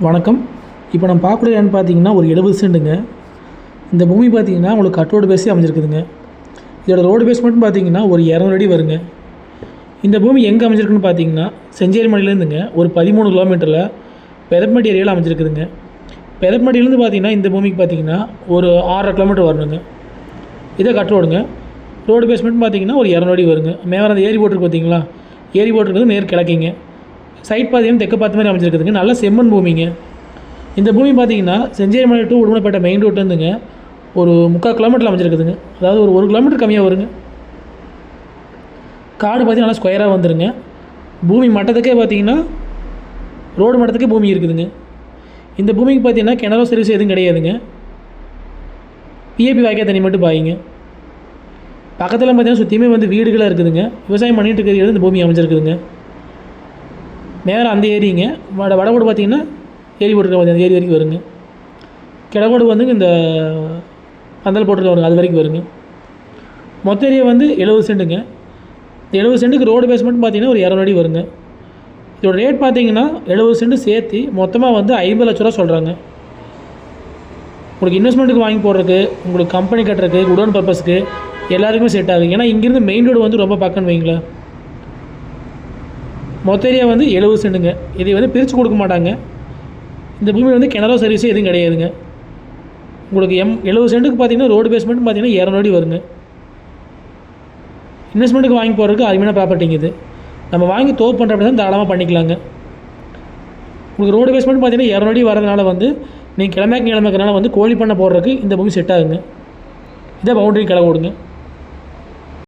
வணக்கம். இப்போ நம்ம பார்க்கக்கூடிய இடம்னு பார்த்தீங்கன்னா ஒரு எழுபது சென்ட்டுங்க இந்த பூமி பார்த்தீங்கன்னா உங்களுக்கு கட்ரோடு பேஸே அமைஞ்சிருக்குதுங்க. இதோட ரோடு பேஸ் மட்டும் பார்த்தீங்கன்னா ஒரு இரநூறு அடி வருங்க. இந்த பூமி எங்கே அமைஞ்சிருக்குன்னு பார்த்தீங்கன்னா செஞ்சேரிமலையிலேருந்துங்க. ஒரு பதிமூணு கிலோமீட்டரில் பெதப்பட்டி ஏரியாவில் அமைஞ்சிருக்குதுங்க. பெதப்பட்டியிலேருந்து பார்த்தீங்கன்னா இந்த பூமிக்கு பார்த்தீங்கன்னா ஒரு ஆறரை கிலோமீட்டர் வரணுங்க. இதை கட் ரோடுங்க ரோடு பேஸ்மெண்ட் பார்த்தீங்கன்னா ஒரு இரநூறு அடி வருங்க. மேலே அந்த ஏரி போட்டிருக்கு பார்த்தீங்களா? ஏரி போட்டிருக்கிறது நேர் கிழக்கிங்க. சைட் பாதையும் தெற்கு பார்த்த மாதிரி அமைஞ்சிருக்குதுங்க. நல்ல செம்மண் பூமிங்க. இந்த பூமி பார்த்தீங்கன்னா செஞ்சேரிமலை டூ உடுமலைப்பேட்டை மெயின் ரோட்லேருந்துங்க ஒரு முக்கால் கிலோமீட்டர் அமைஞ்சிருக்குதுங்க. அதாவது ஒரு ஒரு கிலோமீட்டர் கம்மியாக வருங்க. காடு பார்த்தீங்கன்னா நல்லா ஸ்கொயராக வந்துருங்க. பூமி மட்டத்துக்கே பார்த்தீங்கன்னா ரோடு மட்டத்துக்கே பூமி இருக்குதுங்க. இந்த பூமிக்கு பார்த்தீங்கன்னா கிணறு சர்வீஸ் எதுவும் கிடையாதுங்க. பிஏபி வாய்க்கால் தண்ணி மட்டும் பாயிங்க. பக்கத்தில் பார்த்தீங்கன்னா சுற்றியுமே வந்து வீடுகளாக இருக்குதுங்க. விவசாயம் பண்ணிகிட்டு இருக்கிறது இந்த பூமி அமைஞ்சிருக்குதுங்க. நேராக அந்த ஏரிங்க. வட வடகோடு பார்த்தீங்கன்னா ஏரி போட்டுருக்க அந்த ஏரி வரைக்கும் வருங்க. கிழக்கோடு வந்து இந்த பந்தல் போட்டிருக்க வருங்க அது வரைக்கும் வருங்க. மொத்த ஏரியா வந்து எழுபது சென்ட்டுங்க. எழுபது சென்ட்டுக்கு ரோடு பேஸ்மெண்ட் பார்த்தீங்கன்னா ஒரு இரநூறு அடி வருங்க. இதோட ரேட் பார்த்தீங்கன்னா எழுபது சென்ட்டு சேர்த்து மொத்தமாக வந்து ஐம்பது லட்ச ரூபா சொல்கிறாங்க உங்களுக்கு இன்வெஸ்ட்மெண்ட்டுக்கு வாங்கி போடுறதுக்கு உங்களுக்கு கம்பெனி கட்டுறதுக்கு குடோன் பர்பஸ்க்கு எல்லாருக்குமே செட் ஆகுது. ஏன்னா இங்கேருந்து மெயின் ரோடு வந்து ரொம்ப பக்கம்னு வைங்களேன். மொத்த ஏரியா வந்து எழுபது சென்ட்டுங்க. இதை வந்து பிரித்து கொடுக்க மாட்டாங்க. இந்த பூமியில் வந்து கிணறோ சர்வீஸு எதுவும் கிடையாதுங்க. உங்களுக்கு எம் எழுபது சென்ட்டுக்கு பார்த்தீங்கன்னா ரோடு பேஸ்மெண்ட் பார்த்தீங்கன்னா இரநூறு அடி வருங்க. இன்வெஸ்ட்மெண்ட்டுக்கு வாங்கி போகிறதுக்கு அருமையான ப்ராப்பர்ட்டிங்க இது. நம்ம வாங்கி தோப்பு பண்ணுற அப்படி தான் தாராளமாக பண்ணிக்கலாங்க. உங்களுக்கு ரோடு பேஸ்மெண்ட் பார்த்தீங்கன்னா இரநூறு வரதுனால வந்து நீங்கள் கிழமைக்கு கிழமைக்கிறனால வந்து கோழி பண்ண போடுறதுக்கு இந்த பூமி செட் ஆகுங்க. இதை பவுண்டரி கிளை விடுங்க